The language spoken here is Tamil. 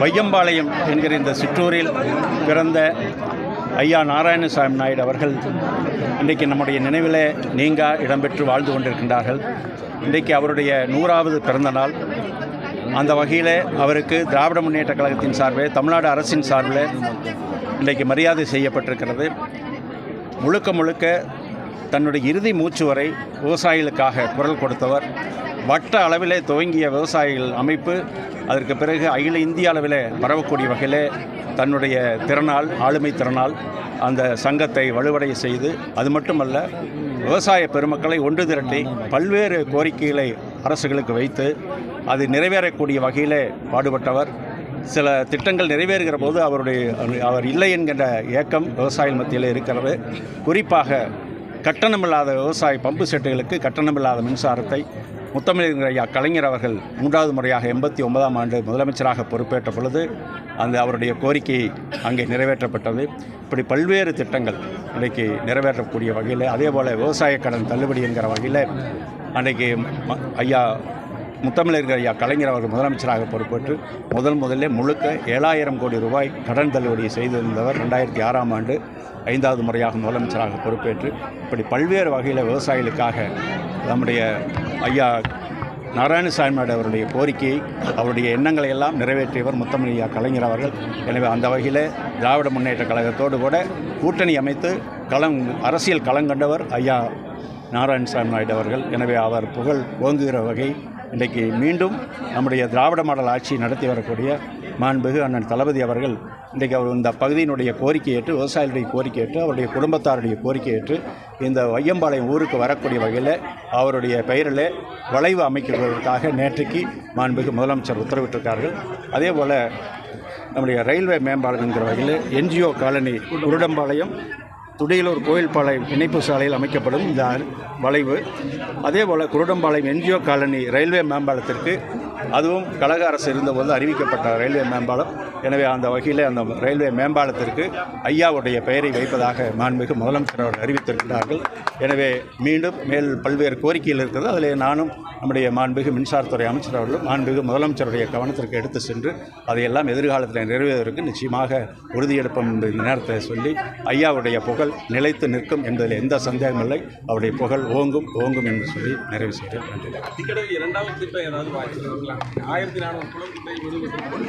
வையம்பாளையம் என்கிற இந்த சிற்றூரில் பிறந்த ஐயா நாராயணசாமி நாயுடு அவர்கள் இன்றைக்கு நம்முடைய நினைவிலே நீங்கா இடம்பெற்று வாழ்ந்து கொண்டிருக்கின்றார்கள். இன்றைக்கு அவருடைய நூறாவது பிறந்த நாள். அந்த வகையில் அவருக்கு திராவிட முன்னேற்ற கழகத்தின் சார்பில் தமிழ்நாடு அரசின் சார்பில் இன்றைக்கு மரியாதை செய்யப்பட்டிருக்கிறது. முழுக்க முழுக்க தன்னுடைய இறுதி மூச்சு வரை விவசாயிகளுக்காக குரல் கொடுத்தவர். வட்ட அளவிலே துவங்கிய விவசாயிகள் அமைப்பு அதற்கு பிறகு அகில இந்திய அளவில் பரவக்கூடிய வகையில் தன்னுடைய திறனால் ஆளுமை திறனால் அந்த சங்கத்தை வலுவடைய செய்து அது மட்டுமல்ல விவசாய பெருமக்களை ஒன்று திரட்டி பல்வேறு கோரிக்கைகளை அரசுகளுக்கு வைத்து அது நிறைவேறக்கூடிய வகையில் பாடுபட்டவர். சில திட்டங்கள் நிறைவேறுகிற போது அவருடைய அவர் இல்லை என்கின்ற ஏக்கம் விவசாயிகள் மத்தியில் இருக்கிறது. குறிப்பாக கட்டணமில்லாத விவசாய பம்பு செட்டுகளுக்கு கட்டணமில்லாத மின்சாரத்தை முத்தமிழர் ஐயா கலைஞர் அவர்கள் மூன்றாவது முறையாக எண்பத்தி ஒன்பதாம் ஆண்டு முதலமைச்சராக பொறுப்பேற்ற பொழுது அந்த அவருடைய கோரிக்கை அங்கே நிறைவேற்றப்பட்டது. இப்படி பல்வேறு திட்டங்கள் இன்றைக்கு நிறைவேற்றக்கூடிய வகையில் அதே போல் விவசாய கடன் தள்ளுபடி என்கிற வகையில் அன்றைக்கு ஐயா முத்தமிழர்கள் ஐயா கலைஞர் அவர்கள் முதலமைச்சராக பொறுப்பேற்று முதல் முதல்ல முழுக்க ஏழாயிரம் கோடி ரூபாய் கடன் தள்ளுபடி செய்திருந்தவர் ரெண்டாயிரத்தி ஆறாம் ஆண்டு ஐந்தாவது முறையாக முதலமைச்சராக பொறுப்பேற்று இப்படி பல்வேறு வகையில் விவசாயிகளுக்காக நம்முடைய ஐயா நாராயணசாமி அவருடைய கோரிக்கையை அவருடைய எண்ணங்களை எல்லாம் நிறைவேற்றியவர் முத்தமிழ் ஐயா கலைஞர் அவர்கள். எனவே அந்த வகையில் திராவிட முன்னேற்ற கழகத்தோடு கூட கூட்டணி அமைத்து களம் அரசியல் களங்கண்டவர் ஐயா நாராயணசாமி நாயுடு அவர்கள். எனவே அவர் புகழ் ஓங்குகிற வகை இன்றைக்கு மீண்டும் நம்முடைய திராவிட மாடல் ஆட்சி நடத்தி வரக்கூடிய மாண்புகு அண்ணன் தளபதி அவர்கள் இன்றைக்கு அவர் இந்த பகுதியினுடைய கோரிக்கை ஏற்று விவசாயிகளுடைய கோரிக்கை ஏற்று அவருடைய குடும்பத்தாருடைய கோரிக்கை ஏற்று இந்த வையம்பாளையம் ஊருக்கு வரக்கூடிய வகையில் அவருடைய பெயரில் வளைவு அமைக்கிறதற்காக நேற்றைக்கு மாண்புகு முதலமைச்சர் உத்தரவிட்டிருக்கார்கள். அதே போல் நம்முடைய ரயில்வே மேம்பாலம் என்கிற வகையில் என்ஜிஓ காலனி உருடம்பாளையம் துடியலூர் கோயில்பாளையம் இணைப்பு சாலையில் அமைக்கப்படும் இந்த வளைவு. அதே போல் குருடம்பாளையம் என்ஜிஓ காலனி ரயில்வே மேம்பாலத்திற்கு அதுவும் கழக அரசு இருந்தபோது அறிவிக்கப்பட்ட ரயில்வே மேம்பாலம். எனவே அந்த வகையில் அந்த ரயில்வே மேம்பாலத்திற்கு ஐயாவுடைய பெயரை வைப்பதாக மாண்புமிகு முதலமைச்சர் அவர்கள் அறிவித்திருக்கிறார்கள். எனவே மீண்டும் மேல் பல்வேறு கோரிக்கைகள் இருக்கிறது. அதில் நானும் நம்முடைய மாண்புமிகு மின்சாரத்துறை அமைச்சர் அவர்களும் மாண்புமிகு முதலமைச்சருடைய கவனத்திற்கு எடுத்து சென்று அதையெல்லாம் எதிர்காலத்தில் நிறைவேறுவதற்கு நிச்சயமாக உறுதியெடுப்போம் என்று இந்த நேரத்தில் சொல்லி ஐயாவுடைய புகழ் நிலைத்து நிற்கும் என்பதில் எந்த சந்தேகமில்லை அவருடைய புகழ் ஓங்கும் ஓங்கும் என்று சொல்லி நிறைவு செய்கிறேன். நன்றி. ஆயிரத்தி நானூறு கிலோமீட்டர்